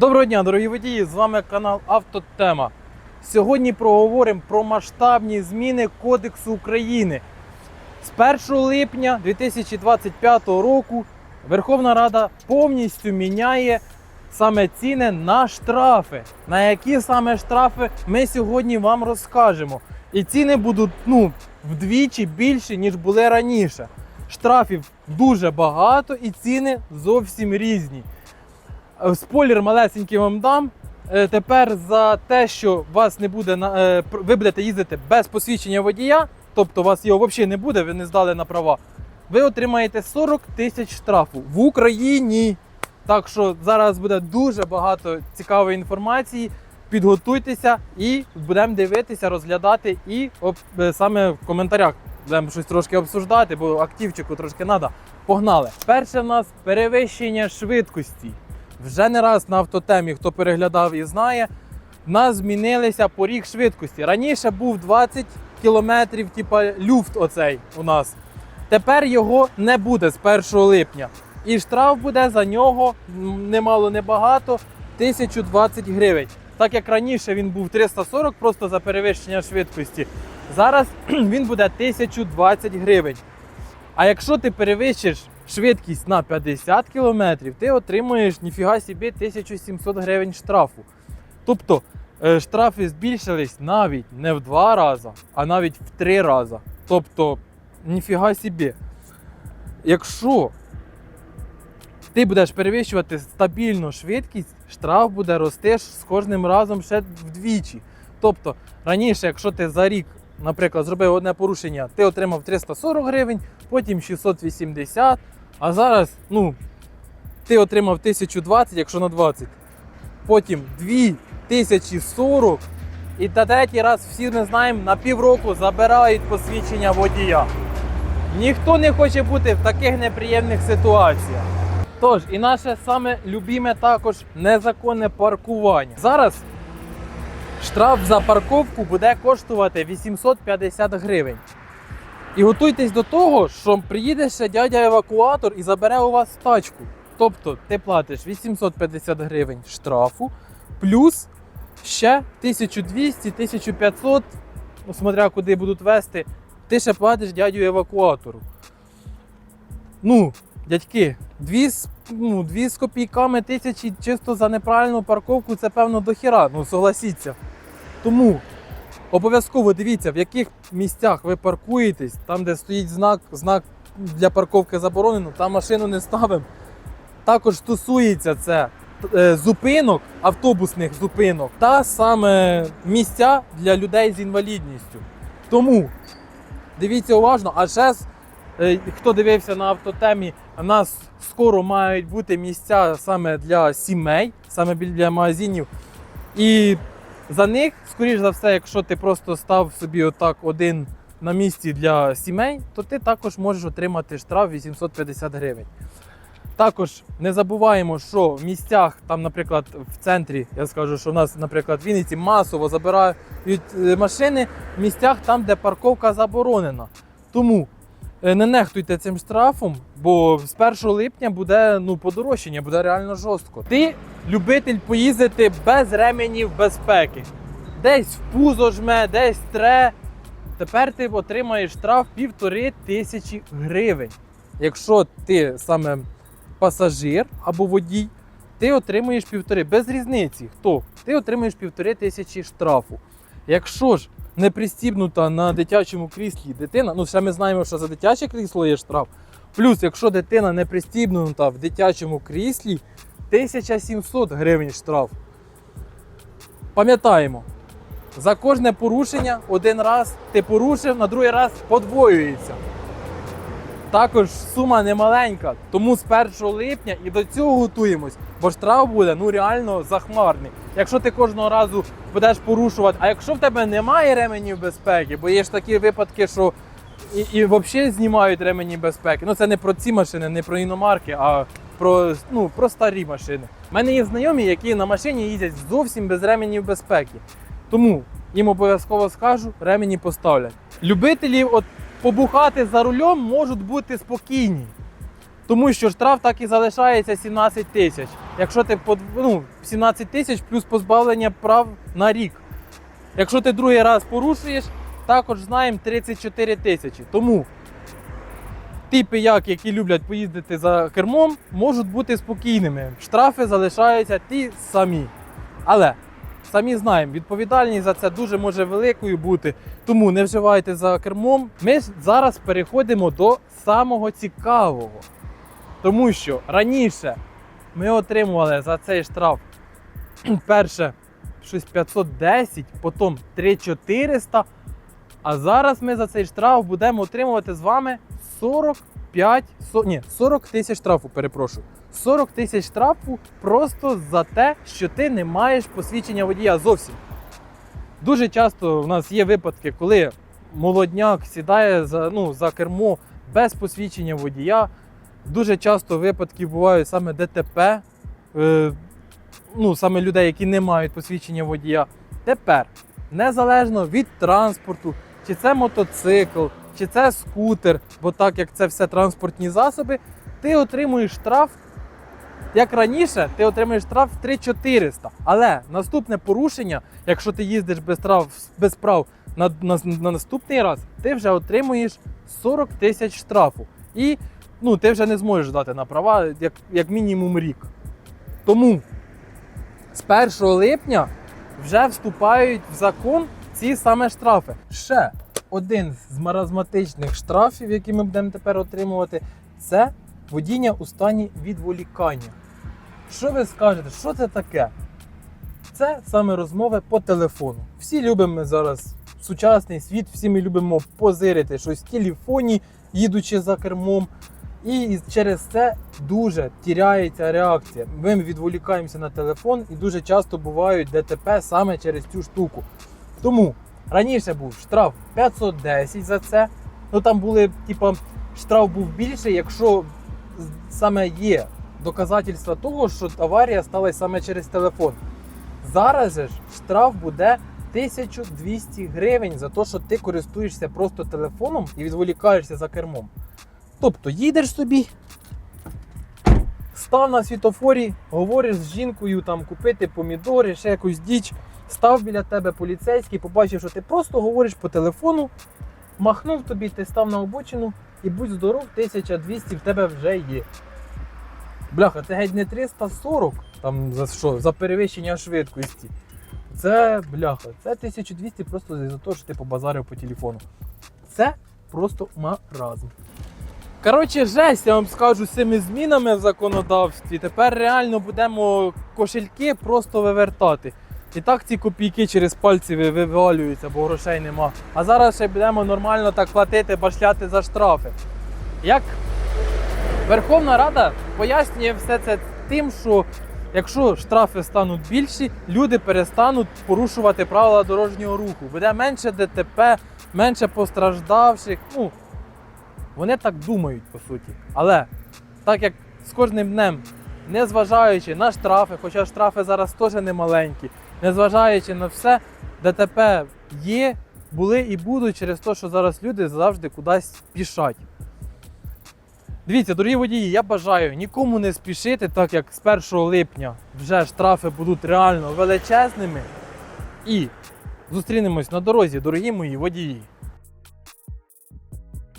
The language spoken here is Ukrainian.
Доброго дня, дорогі водії! З вами канал Автотема. Сьогодні проговоримо про масштабні зміни Кодексу України. З 1 липня 2025 року Верховна Рада повністю міняє саме ціни на штрафи. На які саме штрафи ми сьогодні вам розкажемо. І ціни будуть ну, вдвічі більші, ніж були раніше. Штрафів дуже багато і ціни зовсім різні. Е, Спойлер малесенький вам дам. Е, Тепер за те, що вас не буде на- е, ви будете їздити без посвідчення водія, тобто у вас його взагалі не буде, ви не здали на права. Ви отримаєте 40 тисяч штрафу в Україні. Так що зараз буде дуже багато цікавої інформації. Підготуйтеся і будемо дивитися, розглядати і об- саме в коментарях будемо щось трошки обсуждати, бо активчику трошки треба. Погнали. Перше в нас перевищення швидкості. Вже не раз на автотемі, хто переглядав і знає, в нас змінилися поріг швидкості. Раніше був 20 кілометрів, типа люфт оцей у нас. Тепер його не буде з 1 липня. І штраф буде за нього немало небагато 1020 гривень. Так як раніше він був 340 просто за перевищення швидкості. Зараз він буде 1020 гривень. А якщо ти перевищиш швидкість на 50 км, ти отримуєш ніфіга собі 1700 гривень штрафу. Тобто е, штрафи збільшились навіть не в два рази, а навіть в три рази. Тобто, ніфіга собі. Якщо ти будеш перевищувати стабільну швидкість, штраф буде рости з кожним разом ще вдвічі. Тобто, раніше, якщо ти за рік, наприклад, зробив одне порушення, ти отримав 340 гривень, потім 680, а зараз, ну, ти отримав 1020, якщо на 20, потім 2040, і на третій раз всі ми знаємо, на півроку забирають посвідчення водія. Ніхто не хоче бути в таких неприємних ситуаціях. Тож, і наше саме любіме також незаконне паркування. Зараз штраф за парковку буде коштувати 850 гривень. І готуйтесь до того, що приїде ще дядя евакуатор і забере у вас тачку. Тобто ти платиш 850 гривень штрафу, плюс ще 1200-1500, ну, смотря куди будуть вести, ти ще платиш дядю евакуатору. Ну, дядьки, дві, з- ну, дві з копійками тисячі чисто за неправильну парковку це певно дохіра, ну согласіться. Тому обов'язково дивіться, в яких місцях ви паркуєтесь, там, де стоїть знак, знак для парковки заборонено, там машину не ставимо. Також стосується це е, зупинок, автобусних зупинок та саме місця для людей з інвалідністю. Тому дивіться уважно, а ще е, хто дивився на автотемі, у нас скоро мають бути місця саме для сімей, саме біля магазинів. І за них, скоріш за все, якщо ти просто став собі отак один на місці для сімей, то ти також можеш отримати штраф 850 гривень. Також не забуваємо, що в місцях, там, наприклад, в центрі, я скажу, що в нас, наприклад, в Вінниці масово забирають е, машини в місцях там, де парковка заборонена. Тому не нехтуйте цим штрафом, бо з 1 липня буде ну, подорожчання, буде реально жорстко. Ти любитель поїздити без ременів безпеки. Десь в пузо жме, десь тре. Тепер ти отримаєш штраф півтори тисячі гривень. Якщо ти саме пасажир або водій, ти отримуєш півтори. Без різниці хто? Ти отримуєш півтори тисячі штрафу. Якщо ж не пристібнута на дитячому кріслі дитина, ну ще ми знаємо, що за дитяче крісло є штраф. Плюс, якщо дитина не пристібнута в дитячому кріслі, 1700 гривень штраф. Пам'ятаємо, за кожне порушення один раз ти порушив, на другий раз подвоюється. Також сума немаленька, тому з 1 липня і до цього готуємось, бо штраф буде ну реально захмарний. Якщо ти кожного разу будеш порушувати, а якщо в тебе немає ременів безпеки, бо є ж такі випадки, що і, і взагалі знімають ремені безпеки. Ну це не про ці машини, не про іномарки, а про, ну, про старі машини. У мене є знайомі, які на машині їздять зовсім без ременів безпеки. Тому їм обов'язково скажу, ремені поставлять. Любителі от побухати за рулем можуть бути спокійні, тому що штраф так і залишається 17 тисяч. якщо ти ну, 17 тисяч плюс позбавлення прав на рік. Якщо ти другий раз порушуєш, також знаємо 34 тисячі. Тому ті пияки, які люблять поїздити за кермом, можуть бути спокійними. Штрафи залишаються ті самі. Але самі знаємо, відповідальність за це дуже може великою бути. Тому не вживайте за кермом. Ми зараз переходимо до самого цікавого. Тому що раніше ми отримували за цей штраф перше щось 510, потім 3400. А зараз ми за цей штраф будемо отримувати з вами 45, со, ні, 40 тисяч штрафу, перепрошую. 40 тисяч штрафу просто за те, що ти не маєш посвідчення водія зовсім. Дуже часто в нас є випадки, коли молодняк сідає за, ну, за кермо без посвідчення водія. Дуже часто випадки бувають саме ДТП, е, ну, саме людей, які не мають посвідчення водія. Тепер, незалежно від транспорту, чи це мотоцикл, чи це скутер, бо так як це все транспортні засоби, ти отримуєш штраф. Як раніше, ти отримуєш штраф 3400. Але наступне порушення, якщо ти їздиш без прав, без прав на, на, на наступний раз, ти вже отримуєш 40 тисяч штрафу. І ну, ти вже не зможеш дати на права як, як мінімум рік. Тому з 1 липня вже вступають в закон ці саме штрафи. Ще один з маразматичних штрафів, які ми будемо тепер отримувати, це водіння у стані відволікання. Що ви скажете, що це таке? Це саме розмови по телефону. Всі любимо зараз сучасний світ, всі ми любимо позирити щось в телефоні, їдучи за кермом. І через це дуже тіряється реакція. Ми відволікаємося на телефон і дуже часто бувають ДТП саме через цю штуку. Тому раніше був штраф 510 за це. Ну там були, типа, штраф був більший, якщо саме є доказательства того, що аварія сталася саме через телефон. Зараз же штраф буде 1200 гривень за те, що ти користуєшся просто телефоном і відволікаєшся за кермом. Тобто їдеш собі, став на світофорі, говориш з жінкою там купити помідори, ще якусь діч. Став біля тебе поліцейський, побачив, що ти просто говориш по телефону, махнув тобі, ти став на обочину і будь здоров, 1200 в тебе вже є. Бляха, це геть не 340 там за що? За перевищення швидкості. Це бляха, це 1200 просто за те, що ти побазарив по телефону. Це просто маразм. Коротше, жесть, я вам скажу з цими змінами в законодавстві. Тепер реально будемо кошельки просто вивертати. І так ці копійки через пальці вивалюються, бо грошей нема. А зараз ще будемо нормально так платити, башляти за штрафи. Як Верховна Рада пояснює все це тим, що якщо штрафи стануть більші, люди перестануть порушувати правила дорожнього руху. Буде менше ДТП, менше постраждавших. Ну, вони так думають, по суті. Але так як з кожним днем, незважаючи на штрафи, хоча штрафи зараз теж не маленькі, незважаючи на все, ДТП є, були і будуть через те, що зараз люди завжди кудись спішать. Дивіться, дорогі водії, я бажаю нікому не спішити, так як з 1 липня вже штрафи будуть реально величезними. І зустрінемось на дорозі, дорогі мої водії.